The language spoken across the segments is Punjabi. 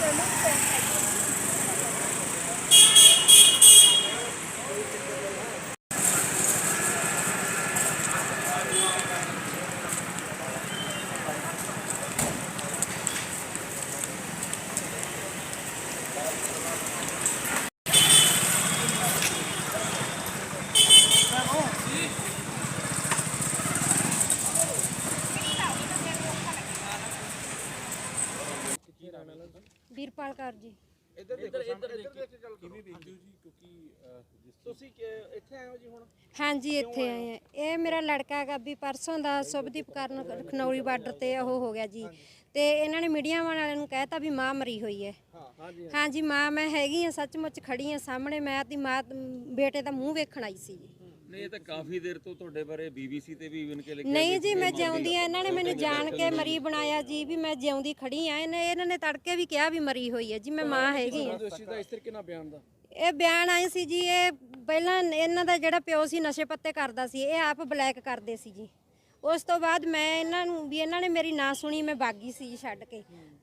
Excelente. ਵੀਰਪਾਲ ਕੌਰ ਜੀ। ਇੱਧਰ ਦੇਖੋ ਇੱਧਰ ਇੱਧਰ ਦੇਖ। ਕੇ ਗੱਲ ਵੇਖਦੇ ਹੋ ਜੀ? ਕਿਉਂਕਿ ਤੁਸੀਂ ਇੱਥੇ ਆਏ ਹੋ ਜੀ ਹੁਣ? ਹਾਂਜੀ ਇੱਥੇ ਆਏ ਆ ਇਹ ਮੇਰਾ ਲੜਕਾ ਹੈਗਾ ਵੀ ਪਰਸੋਂ ਦਾ ਸੁਭਦੀਪ ਕਰਨ ਖਨੌਰੀ ਬਾਰਡਰ ਤੇ ਉਹ ਹੋ ਗਿਆ ਜੀ। ਤੇ ਇਹਨਾਂ ਨੇ ਮੀਡੀਆ ਵਾਲਿਆਂ ਨੂੰ ਕਹਿਤਾ ਵੀ ਮਾਂ ਮਰੀ ਹੋਈ ਹੈ। ਹਾਂਜੀ ਹਾਂਜੀ। ਮਾਂ ਮੈਂ ਹੈਗੀ ਆ ਸੱਚਮੁੱਚ ਖੜੀ ਆ ਸਾਹਮਣੇ। ਮੈਂ ਆਪਣੀ ਮਾਂ ਬੇਟੇ ਦਾ ਮੂੰਹ ਵੇਖਣ ਆਈ ਸੀ ਜੀ। ਨਹੀਂ ਇਹ ਤਾਂ ਕਾਫੀ ਦੇਰ ਤੋਂ ਤੁਹਾਡੇ ਬਾਰੇ ਬੀਬੀਸੀ ਤੇ ਵੀ ਇਵਨ ਕੇ ਲਿਖਿਆ ਨਹੀਂ ਜੀ ਮੈਂ ਜਿਉਂਦੀ ਆ ਇਹਨਾਂ ਨੇ ਮੈਨੂੰ ਜਾਣ ਕੇ ਮਰੀ ਬਣਾਇਆ ਜੀ ਵੀ ਮੈਂ ਜਿਉਂਦੀ ਖੜੀ ਆ ਇਹਨੇ ਇਹਨਾਂ ਨੇ ਤੜਕੇ ਵੀ ਕਿਹਾ ਵੀ ਮਰੀ ਹੋਈ ਹੈ ਜੀ ਮੈਂ ਮਾਂ ਹੈਗੀ ਆ। ਦੋਸ਼ੀ ਦਾ ਇਸ ਤਰੀਕੇ ਨਾਲ ਬਿਆਨ ਦਾ? ਇਹ ਬਿਆਨ ਆਏ ਸੀ ਜੀ ਇਹ ਪਹਿਲਾਂ ਇਹਨਾਂ ਦਾ ਜਿਹੜਾ ਪਿਓ ਸੀ ਨਸ਼ੇ ਪੱਤੇ ਕਰਦਾ ਸੀ ਇਹ ਆਪ ਬਲੈਕ ਕਰਦੇ ਸੀ ਜੀ। ਉਸ ਤੋਂ ਬਾਅਦ ਮੈਂ ਇਹਨਾਂ ਨੂੰ ਵੀ ਇਹਨਾਂ ਨੇ ਮੇਰੀ ਨਾ ਸੁਣੀ ਮੈਂ ਬਾਗੀ ਸੀ ਜੀ ਛੱਡ ਕੇ।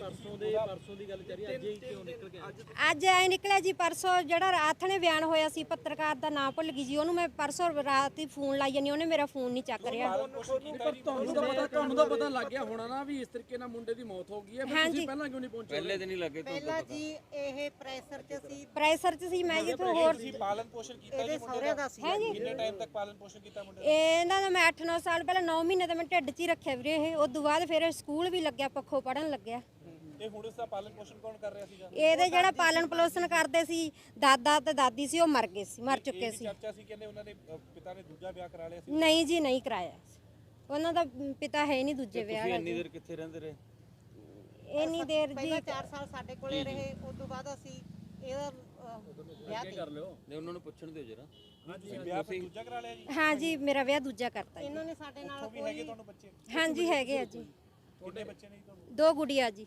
ਪਰਸੋਂ ਦੇ ਪਰਸੋਂ ਦੀ ਗੱਲ ਚੱਲੀ ਅੱਜ ਹੀ ਕਿਉਂ ਨਿਕਲ ਗਿਆ ਅੱਜ ਅੱਜ ਐ ਨਿਕਲਿਆ ਜੀ ਪਰਸੋਂ ਜਿਹੜਾ ਰਾਤ ਨੇ ਬਿਆਨ ਹੋਇਆ ਸੀ ਪੱਤਰਕਾਰ ਦਾ ਨਾਮ ਭੁੱਲ ਗਈ ਜੀ ਉਹਨੂੰ ਮੈਂ ਪਰਸੋਂ ਰਾਤ ਹੀ ਫੋਨ ਲਾਈ ਜਾਨੀ ਉਹਨੇ ਮੇਰਾ ਫੋਨ ਨਹੀਂ ਚੱਕ ਰਿਹਾ। ਪਰ ਤੁਹਾਨੂੰ ਤਾਂ ਪਤਾ ਤੁਹਾਨੂੰ ਤਾਂ ਪਤਾ ਲੱਗ ਗਿਆ ਹੋਣਾ ਨਾ ਵੀ ਇਸ ਤਰੀਕੇ ਨਾਲ ਮੁੰਡੇ ਦੀ ਮੌਤ ਹੋ ਗਈ ਹੈ ਫਿਰ। ਤੁਸੀਂ ਪਹਿਲਾਂ ਕਿਉਂ ਨਹੀਂ ਪਹੁੰਚੇ? ਪਹਿਲੇ ਦਿਨ ਹੀ ਲੱਗੇ ਤੋਂ ਪਹਿਲਾਂ ਜੀ ਇਹ ਪ੍ਰੈਸ਼ਰ ਚ ਸੀ। ਪ੍ਰੈਸ਼ਰ ਚ ਸੀ ਮੈਂ ਜਿੱਥੋਂ ਹੋਰ ਪਾਲਨ ਪੋਸ਼ਣ ਕੀਤਾ ਇਹਦੇ ਸਹੁਰੇ ਦਾ। ਸੀ ਹੈ ਜੀ ਕਿੰਨੇ ਟਾਈਮ ਤੱਕ ਪਾਲਨ ਪੋਸ਼ਣ ਕੀਤਾ ਮੁੰਡੇ ਇਹਨਾਂ ਦਾ ਮੈਂ 8-9 ਸਾਲ ਪਹਿਲਾਂ 9 ਮਹੀਨੇ ਤਾਂ ਮੈਂ ਢਿੱਡ 'ਚ ਹੀ ਰੱਖਿਆ ਵੀਰੇ ਇਹ ਉਸ ਤੋਂ ਬਾਅਦ ਫਿਰ ਸਕੂਲ ਵੀ ਲੱਗਿਆ ਪੱਖੋਂ ਪੜਨ ਲੱਗਿਆ। ਤੇ ਹੁਣ ਇਸ ਦਾ ਪਾਲਨ ਪੋਸ਼ਣ ਕੌਣ ਕਰ ਰਿਹਾ ਸੀਗਾ? ਇਹਦੇ ਜਿਹੜਾ ਪਾਲਣ ਪੋਸ਼ਣ ਕਰਦੇ ਸੀ ਦਾਦਾ ਤੇ ਦਾਦੀ ਸੀ ਉਹ ਮਰ ਗਏ ਸੀ ਮਰ ਚੁੱਕੇ ਸੀ। ਚਰਚਾ ਸੀ ਕਹਿੰਦੇ ਉਹਨਾਂ ਨੇ ਅ, ਪਿਤਾ ਨੇ ਦੂਜਾ ਵਿਆਹ ਕਰਾ ਲਿਆ ਸੀ। ਨਹੀਂ ਜੀ ਨਹੀਂ ਕਰਾਇਆ ਉਹਨਾਂ ਦਾ ਪਿਤਾ ਹੈ ਨਹੀਂ ਦੂਜੇ ਵਿਆਹ ਦਾ ਇੰਨੀ ਦੇਰ ਕਿੱਥੇ ਰਹਿੰਦੇ ਰਹੇ? ਇੰਨੀ ਦੇਰ ਜੀ ਪਹਿਲਾਂ 4 ਸਾਲ ਸਾਡੇ ਕੋਲੇ ਰਹੇ ਉਸ ਤੋਂ ਬਾਅਦ ਅਸੀਂ ਇਹਦਾ ਅਹ, ਵਿਆਹ ਕੀਤਾ। ਨੇ ਉਹਨਾਂ ਨੂੰ ਪੁੱਛਣ ਦਿਓ ਜਰਾ। ਤੁਸੀਂ ਵਿਆਹ ਫਿਰ ਦੂਜਾ ਕਰਾ ਲਿਆ ਜੀ। ਹਾਂ ਜੀ ਮੇਰਾ ਵਿਆਹ ਦੂਜਾ ਕਰਤਾ ਜੀ। ਇਹਨਾਂ ਨੇ ਸਾਡੇ ਨਾਲ ਵੀ ਹੈਗੇ ਤੁਹਾਨੂੰ ਬੱਚੇ? ਹਾਂਜੀ ਹੈਗੇ ਆ ਜੀ। ਕਿੰਨੇ ਬੱਚੇ ਨੇ ਜੀ ਤੁਹਾਨੂੰ? ਦੋ ਗੁੜੀਆ ਜੀ।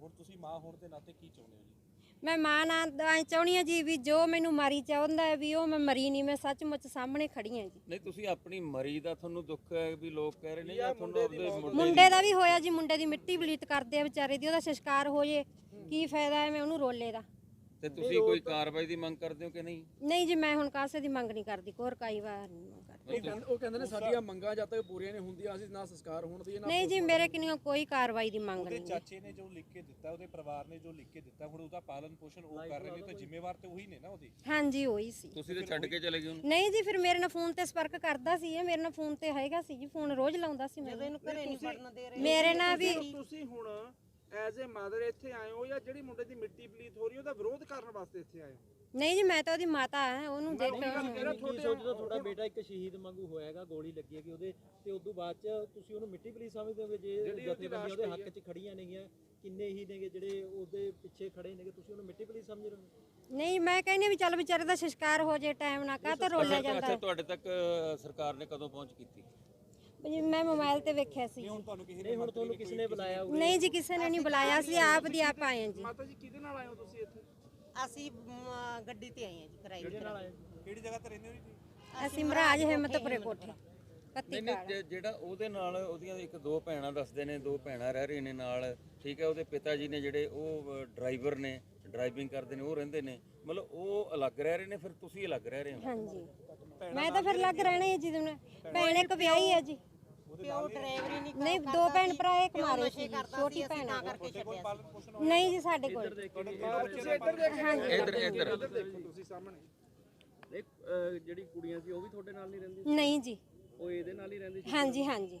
ਹੁਣ ਤੁਸੀਂ ਮਾਂ ਹੋਣ ਦੇ ਨਾਤੇ ਕੀ ਚਾਹੁੰਦੇ ਹੋ ਜੀ? ਮੈਂ ਮਾਂ ਨਾਲ ਐ ਚਾਹੁੰਦੀ ਆ ਜੀ ਵੀ ਜੋ ਮੈਨੂੰ ਮਾਰੀ ਚਾਹੁੰਦਾ ਹੈ ਵੀ ਉਹ ਮੈਂ ਮਰੀ ਨਹੀਂ ਮੈਂ ਸੱਚਮੁੱਚ ਸਾਹਮਣੇ ਖੜੀ ਆ ਜੀ। ਨਹੀਂ ਤੁਸੀਂ ਆਪਣੀ ਮਰੀ ਦਾ ਤੁਹਾਨੂੰ ਦੁੱਖ ਹੈ ਵੀ ਲੋਕ ਕਹਿ ਰਹੇ ਨੇ ਜਾਂ ਤੁਹਾਨੂੰ ਆਪਦੇ ਮੁੰਡੇ ਮੁੰਡੇ ਦਾ ਵੀ ਹੋਇਆ ਜੀ ਮੁੰਡੇ ਦੀ ਮਿੱਟੀ ਬਲੀਤ ਕਰਦੇ ਆ ਵਿਚਾਰੇ ਦੀ ਉਹਦਾ ਸੰਸਕਾਰ ਹੋ ਜੇ ਕੀ ਫਾਇਦਾ ਹੈ ਮੈਂ ਉਹਨੂੰ ਰੋਲੇ ਦਾ। ਤੇ ਤੁਸੀਂ ਕੋਈ ਕਾਰਵਾਈ ਦੀ ਮੰਗ ਕਰਦੇ ਹੋ ਕਿ ਨਹੀਂ? ਨਹੀਂ ਜੀ ਮੈਂ ਹੁਣ ਕਾਸੇ ਦੀ ਮੰਗ ਨਹੀਂ ਕਰਦੀ ਕੋਰ ਕਾਈ ਵਾਰ ਨਹੀਂ। ਉਹ ਕਹਿੰਦੇ- ਉਹ ਕਹਿੰਦੇ ਨੇ ਸਾਡੀਆਂ ਮੰਗਾਂ ਜਦ ਤੱਕ ਪੂਰੀਆਂ ਨਹੀਂ ਹੁੰਦੀਆਂ ਅਸੀਂ ਨਾ ਸੰਸਕਾਰ ਹੋਣ ਦੀ ਨਾ ਨਹੀਂ ਜੀ ਮੇਰੇ ਕਿੰਨੀ ਕੋਈ ਕਾਰਵਾਈ ਦੀ ਮੰਗ ਉਹਦੇ ਨਹੀਂ ਚਾਚੇ ਨੇ ਜੋ ਲਿਖ ਕੇ ਦਿੱਤਾ ਉਹਦੇ ਪਰਿਵਾਰ ਨੇ ਜੋ ਲਿਖ ਕੇ ਦਿੱਤਾ ਹੁਣ ਉਹਦਾ ਪਾਲਨ ਪੋਸ਼ਣ ਉਹ ਕਰ ਰਹੇ ਨੇ ਤਾਂ ਜ਼ਿੰਮੇਵਾਰ ਤੇ ਉਹੀ ਨੇ ਨਾ ਉਹਦੀ। ਹਾਂਜੀ ਹੋਈ ਸੀ। ਤੁਸੀਂ ਤਾਂ ਛੱਡ ਕੇ ਚਲੇ ਗਏ ਉਹਨੂੰ। ਨਹੀਂ ਜੀ ਫਿਰ ਮੇਰੇ ਨਾਲ ਫੋਨ ਤੇ ਸੰਪਰਕ ਕਰਦਾ ਸੀ ਇਹ ਮੇਰੇ ਨਾਲ ਫੋਨ ਤੇ ਹੈਗਾ ਸੀ ਜੀ ਫੋਨ ਰੋਜ਼ ਲਾਉਂਦਾ ਸੀ ਜਦੋਂ ਮੈਨੂੰ ਇਹਨੂੰ ਘਰੇ ਨਹੀਂ ਵੜਨ ਦੇ ਰਹੇ। ਮੇਰੇ ਨਾਲ ਵੀ ਤੁਸੀਂ ਹੁਣ ਐਜ਼ ਅ ਮਦਰ ਇੱਥੇ ਆਏ ਹੋ ਜਾਂ ਜਿਹੜੀ ਮੁੰਡੇ ਦੀ ਮਿੱਟੀ ਪਲੀਤ ਹੋ ਰਹੀ ਉਹਦਾ ਵਿਰੋਧ ਕਰਨ ਵਾਸਤੇ ਇੱਥੇ ਆਏ ਹੋ? ਨਹੀਂ ਜੀ ਮੈਂ ਤਾਂ ਉਹਦੀ ਮਾਤਾ ਹਾਂ ਉਹਨੂੰ ਦੇਖ ਕੀ ਸੋਚਦਾ ਤੁਹਾਡਾ ਬੇਟਾ ਇੱਕ ਸ਼ਹੀਦ ਵਾਂਗੂ ਹੋਇਆਗਾ ਗੋਲੀ ਲੱਗੀ ਹੈਗੀ ਉਹਦੇ ਤੇ ਉਸ ਤੋਂ ਬਾਅਦ ਚ ਤੁਸੀਂ ਉਹਨੂੰ ਮਿੱਟੀ ਪਲੀ ਸਮਝਦੇ ਹੋਗੇ ਜੇ ਜਥੇਬੰਦੀਆਂ ਉਹਦੇ ਹੱਕ 'ਚ ਖੜੀਆਂ ਨੇਗੀਆਂ ਕਿੰਨੇ ਹੀ ਨੇਗੇ ਜਿਹੜੇ ਉਹਦੇ ਪਿੱਛੇ ਖੜੇ ਨੇਗੇ ਤੁਸੀਂ ਉਹਨੂੰ ਮਿੱਟੀ ਪਲੀ ਸਮਝ ਰਹੇ ਹੋ? ਨਹੀਂ ਮੈਂ ਕਹਿੰਦੀ ਹਾਂ ਵੀ ਚੱਲ ਵਿਚਾਰੇ ਦਾ ਸੰਸਕਾਰ ਹੋ ਜੇ ਟਾਈਮ ਨਾ ਕਾ ਤਾਂ ਰੋਲਿਆ ਜਾਂਦਾ? ਅੱਛਾ ਤੁਹਾਡੇ ਤੱਕ ਸਰਕਾਰ ਨੇ ਕਦੋਂ ਪਹੁੰਚ ਕੀਤੀ? ਜੀ ਮੈਂ ਮੋਬਾਈਲ ਤੇ ਵੇਖਿਆ ਸੀ। ਨਹੀਂ ਹੁਣ ਤੁਹਾਨੂੰ ਕਿਸ ਨੇ ਬੁਲਾਇਆ ਨਹੀਂ ਜੀ ਕਿਸੇ ਨੇ ਨਹੀਂ ਬੁਲਾਇਆ ਸੀ ਆਪ ਦੀ ਆਪ ਆਏ ਹਾਂ ਜੀ। ਮਾਤਾ ਜੀ ਕਿਹਦੇ ਨਾਲ ਆਏ ਹੋ ਤੁਸੀਂ ਇੱਥੇ? ਅਸੀਂ ਗੱਡੀ ਤੇ ਆਏ ਹਾਂ ਜੀ ਕਿਰਾਏ ਤੇ। ਕਿਹੜੀ ਜਗ੍ਹਾ ਤੇ ਰਹਿੰਦੇ ਹੋ ਜੀ ਅਸੀਂ ਮਹਾਰਾਜ ਹਿੰਮਤਪੁਰੇ ਕੋਠੇ ਕੱਤੀ ਨਹੀਂ ਨਹੀਂ ਜੇ- ਜਿਹੜਾ ਉਹਦੇ ਨਾਲ ਉਹਦੀਆਂ ਇੱਕ ਦੋ ਭੈਣਾਂ ਦੱਸਦੇ ਨੇ ਦੋ ਭੈਣਾਂ ਰਹਿ ਰਹੀਆਂ ਨੇ ਨਾਲ ਠੀਕ ਹੈ ਉਹਦੇ ਪਿਤਾ ਜੀ ਨੇ ਜਿਹੜੇ ਉਹ ਡਰਾਈਵਰ ਨੇ ਡਰਾਈਵਿੰਗ ਕਰਦੇ ਨੇ ਉਹ ਰਹਿੰਦੇ ਨੇ। ਮਤਲਬ ਉਹ ਅਲੱਗ ਰਹਿ ਰਹੇ ਨੇ ਫਿਰ ਤੁਸੀਂ ਅਲੱਗ ਰਹਿ ਰਹੇ ਹੋ? ਹਾਂਜੀ। ਮੈਂ ਤਾਂ ਫਿਰ ਲੱਗ ਰਹਿਣਾ ਹੀ ਹੈ ਜੀ ਤੁਹਾਨੂੰ ਭੈਣ ਇੱਕ ਵਿਆਹੀ ਹੈ ਜੀ। ਪਿਓ ਡਰਾਈਵਰੀ ਨਹੀਂ ਨਹੀਂ ਦੋ ਭੈਣ ਭਰਾ ਇੱਕ ਮਾਰੇ ਸੀ ਛੋਟੀ ਭੈਣ ਆ। ਕਰਕੇ ਛੱਡਿਆ ਸੀ ਨਹੀਂ ਜੀ ਸਾਡੇ ਕੋਲ। ਤੁਸੀਂ ਇੱਧਰ ਦੇਖੋ ਹਾਂਜੀ ਇੱਧਰ ਇੱਧਰ ਇੱਧਰ ਦੇਖੋ ਤੁਸੀਂ ਸਾਹਮਣੇ। ਇਹ ਅਹ, ਜਿਹੜੀ ਕੁੜੀਆਂ ਸੀ ਉਹ ਵੀ ਤੁਹਾਡੇ ਨਾਲ ਨਹੀਂ ਰਹਿੰਦੀ ਸੀ? ਨਹੀਂ ਜੀ। ਉਹ ਇਹਦੇ ਨਾਲ ਹੀ ਰਹਿੰਦੀ ਸੀ? ਹਾਂਜੀ ਹਾਂਜੀ।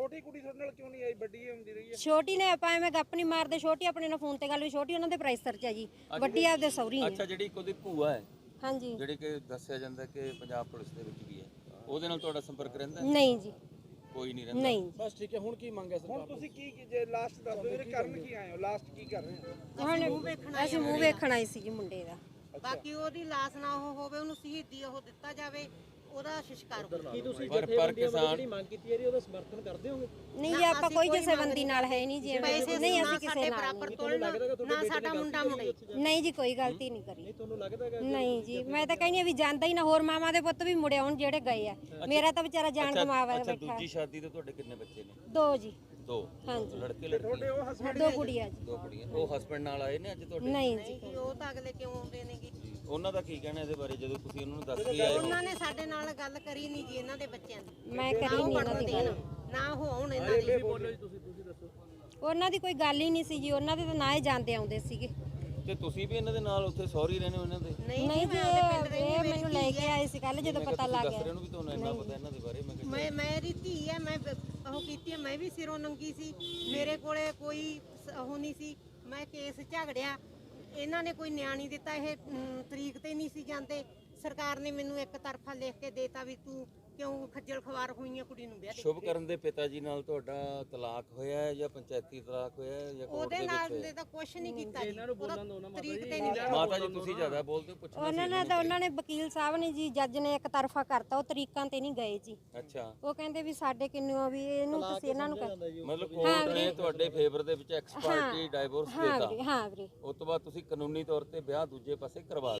ਛੋਟੀ ਕੁੜੀ ਤੁਹਾਡੇ ਨਾਲ ਕਿਉਂ ਨਹੀਂ ਆਈ? ਵੱਡੀ ਹੁੰਦੀ ਰਹੀ ਹੈ। ਛੋਟੀ ਨੇ ਆਪਾਂ ਐਵੇਂ ਗੱਪ ਨਹੀਂ ਮਾਰਦੇ ਛੋਟੀ ਆਪਣੇ ਨਾਲ ਫੋਨ ਤੇ ਗੱਲ ਵੀ ਛੋਟੀ ਉਹਨਾਂ ਦੇ ਪ੍ਰਾਈਸਰ ਚ ਹੈ ਜੀ। ਵੱਡੀ ਆਪਦੇ ਸੌਰੀ ਹੈ ਅੱਛਾ ਜਿਹੜੀ ਇੱਕ ਉਹਦੀ ਭੂਆ ਹੈ ਹਾਂਜੀ। ਜਿਹੜੀ ਕਿ ਦੱਸਿਆ ਜਾਂਦਾ ਕਿ ਪੰਜਾਬ ਪੁਲਿਸ ਦੇ ਵਿੱਚ ਵੀ ਹੈ ਉਹਦੇ ਨਾਲ ਤੁਹਾਡਾ ਸੰਪਰਕ ਰਹਿੰਦਾ ਹੈ? ਨਹੀਂ ਜੀ। ਕੋਈ ਨਹੀਂ ਰਹਿੰਦਾ? ਨਹੀਂ ਬਸ ਠੀਕ ਹੈ ਹੁਣ ਕੀ ਮੰਗ ਹੈ ਹੁਣ ਤੁਸੀਂ ਕੀ ਕੀ- ਜੇ ਲਾਸਟ ਦੱਸ ਦਿਓ ਵੀਰੇ ਕਰਨ ਕੀ ਆਏ ਹੋ? ਲਾਸਟ ਕੀ ਕਰ ਰਹੇ ਹੋ? ਹੁਣ ਅਸੀਂ ਮੂੰਹ ਵੇਖਣ ਆਏ ਸੀ ਜੀ ਮੁੰਡੇ ਦਾ। ਬਾਕੀ ਉਹਦੀ ਲਾਸ਼ ਨਾ ਉਹ ਹੋਵੇ ਉਹਨੂੰ ਸ਼ਹੀਦੀ ਉਹ ਦਿੱਤਾ ਜਾਵੇ। ਉਹਦਾ ਸੰਸਕਾਰ ਹੋਵੇ ਕੀ ਤੁਸੀਂ ਪਰ- ਪਰ ਜਥੇਬੰਦੀਆਂ ਵੱਲੋਂ ਕਿਸਾਨ- ਜਿਹੜੀ ਮੰਗ ਕੀਤੀ ਹੈ ਜੀ ਉਹਦਾ ਸਮਰਥਨ ਕਰਦੇ ਹੋਗੇ ਨਹੀਂ ਜੀ ਆਪਾਂ ਕੋਈ ਜਥੇਬੰਦੀ ਨਾਲ ਹੈ ਨਹੀਂ ਜੀ। ਪੈਸੇ ਨਹੀਂ ਨਾ ਅਸੀਂ ਕਿਸੇ ਨਾਲ ਬਰਾਬਰ ਤੋਲਣ ਨਾ ਸਾਡਾ ਮੁੰਡਾ ਮੁੰਡੇ ਨਹੀਂ। ਨਹੀਂ ਜੀ ਕੋਈ ਗਲਤੀ ਨਹੀਂ ਕਰੀ। ਨਹੀਂ ਤੁਹਾਨੂੰ ਲੱਗਦਾ ਹੈਗਾ ਨਹੀਂ ਜੀ ਮੈਂ ਤਾਂ ਕਹਿੰਦੀ ਆ ਵੀ ਜਾਂਦਾ ਹੀ ਨਾ ਹੋਰ ਮਾਮਾ ਦੇ ਪੁੱਤ ਵੀ ਮੁੜੇ ਆਉਣ ਜਿਹੜੇ ਗਏ ਆ। ਮੇਰਾ ਤਾਂ ਵਿਚਾਰਾ ਜਾਨ ਗਵਾਵਾ ਅੱਛਾ ਬੈਠਾ। ਦੂਜੀ ਸ਼ਾਦੀ ਤੇ ਤੁਹਾਡੇ ਕਿੰਨੇ ਬੱਚੇ ਨੇ? ਦੋ ਜੀ। ਦੋ? ਹਾਂਜੀ। ਲੜਕੇ ਲੜਕੀ? ਉਹ ਹਸਬੰਡ ਦੋ ਕੁੜੀਆਂ ਜੀ। ਦੋ ਕੁੜੀਆਂ। ਉਹ ਹਸਬੰਡ ਨਾਲ ਆਏ ਨੇ ਅੱਜ ਤੁਹਾਡੇ? ਨਹੀਂ ਜੀ। ਨਹੀਂ ਉਹ ਤਾਂ ਅਗਲੇ ਕਿਉਂ ਆਉਂਦੇ ਨੇਗੇ ਉਹਨਾਂ ਦਾ ਕੀ ਕਹਿਣਾ ਇਹਦੇ ਬਾਰੇ ਜਦੋਂ ਤੁਸੀਂ ਉਹਨਾਂ ਨੂੰ ਦੱਸ ਕੇ ਆਏ ਹੋ? ਉਹਨਾਂ ਨੇ ਸਾਡੇ ਨਾਲ ਗੱਲ ਕਰੀ ਨਹੀਂ ਜੀ ਇਹਨਾਂ ਦੇ ਬੱਚਿਆਂ ਦੀ। ਮੈਂ ਕਰੀ ਨਹੀਂ ਉਹਨਾਂ ਦੀ ਗੱਲ। ਨਾ ਉਹ ਆਉਣ ਇਹਨਾਂ ਦੀ। ਬੋਲੋ ਜੀ ਤੁਸੀਂ ਤੁਸੀਂ ਦੱਸੋ। ਉਹਨਾਂ ਦੀ ਕੋਈ ਗੱਲ ਹੀ ਨਹੀਂ ਸੀ ਜੀ ਉਹਨਾਂ ਦੇ ਤਾਂ ਨਾ ਹੀ ਜਾਂਦੇ ਆਉਂਦੇ ਸੀਗੇ। ਤੇ ਤੁਸੀਂ ਵੀ ਇਹਨਾਂ ਦੇ ਨਾਲ ਉੱਥੇ ਸੌਰੀ ਰਹਿੰਦੇ ਹੋ ਇਹਨਾਂ ਦੇ? ਨਹੀਂ ਜੀ ਮੈਂ ਆਪਦੇ ਪਿੰਡ ਇਹ ਇਹ ਮੈਨੂੰ ਲੈ ਕੇ ਆਏ ਸੀ ਕੱਲ ਜਦੋਂ ਪਤਾ ਲੱਗ ਦੱਸ ਰਹੇ ਗਿਆ। ਨੂੰ ਵੀ ਤੁਹਾਨੂੰ ਇੰਨਾ ਪਤਾ ਇਹਨਾਂ ਦੇ ਬਾਰੇ ਮੈਂ ਕਿਹਾ ਮੈਂ ਮੇਰੀ ਧੀ ਹੈ ਮੈਂ ਉਹ ਕੀਤੀ ਮੈਂ ਵੀ ਸਿਰੋਂ ਨੰਗੀ ਸੀ। ਮੇਰੇ ਕੋਲੇ ਕੋਈ ਉਹ ਨਹੀਂ ਸੀ। ਮੈਂ ਕੇਸ ਝਗੜਿਆ। ਇਹਨਾਂ ਨੇ ਕੋਈ ਨਿਆਣੀ ਦਿੱਤਾ ਇਹ ਅਮ, ਤਰੀਕ ਤੇ ਨਹੀਂ ਸੀ ਜਾਂਦੇ। ਸਰਕਾਰ ਨੇ ਮੈਨੂੰ ਇੱਕ ਤਰਫਾ ਲਿਖ ਕੇ ਦੇਤਾ ਵੀ ਤੂੰ ਕਿਉਂ ਖੱਜਲ ਖਵਾਰ ਹੋਈਆਂ ਕੁੜੀ ਨੂੰ ਵਿਆਹ ਦੇ ਸ਼ੁਭ ਕਰਨ ਦੇ ਪਿਤਾ ਜੀ ਨਾਲ ਤੁਹਾਡਾ ਤਲਾਕ ਹੋਇਆ ਹੈ ਜਾਂ ਪੰਚਾਇਤੀ ਤਲਾਕ ਹੋਇਆ ਹੈ ਜਾਂ ਕੋਰਟ ਉਹਦੇ ਨਾਲ ਦੇ ਤਾਂ ਕੁਝ ਨਹੀਂ ਕੀਤਾ ਜੀ। ਤਰੀਕ ਜੀ। ਤੇ ਨਹੀਂ? ਮਾਤਾ ਜੀ ਤੁਸੀਂ ਜ਼ਿਆਦਾ ਬੋਲਦੇ ਹੋ ਪੁੱਛਣਾ ਉਹਨਾਂ ਨੇ ਤਾਂ ਉਹਨਾਂ ਨੇ ਵਕੀਲ ਸਾਹਿਬ ਨੇ ਜੀ ਜੱਜ ਨੇ ਇੱਕ ਤਰਫਾ ਕਰਤਾ ਉਹ ਤਰੀਕਾਂ ਤੇ ਨਹੀਂ ਗਏ ਜੀ। ਅੱਛਾ। ਉਹ ਕਹਿੰਦੇ ਵੀ ਸਾਡੇ ਕਿੰਨੂ ਵੀ ਇਹਨੂੰ ਤੁਸੀਂ ਇਹਨਾਂ ਨੂੰ ਮਤਲਬ ਕੋਰਟ ਨੇ ਤੁਹਾਡੇ ਫੇਵਰ ਦੇ ਵਿੱਚ ਐਕਸਪਰਟੀ ਡਾਈਵੋਰਸ ਹਾਂ ਦੇਤਾ। ਵੀਰੇ ਹਾਂ ਵੀਰੇ। ਉਸ ਤੋਂ ਬਾਅਦ ਤੁਸੀਂ ਕਾਨੂੰਨੀ ਤੌਰ ਤੇ ਵਿਆਹ ਦੂਜੇ ਪਾਸੇ ਕਰਵਾ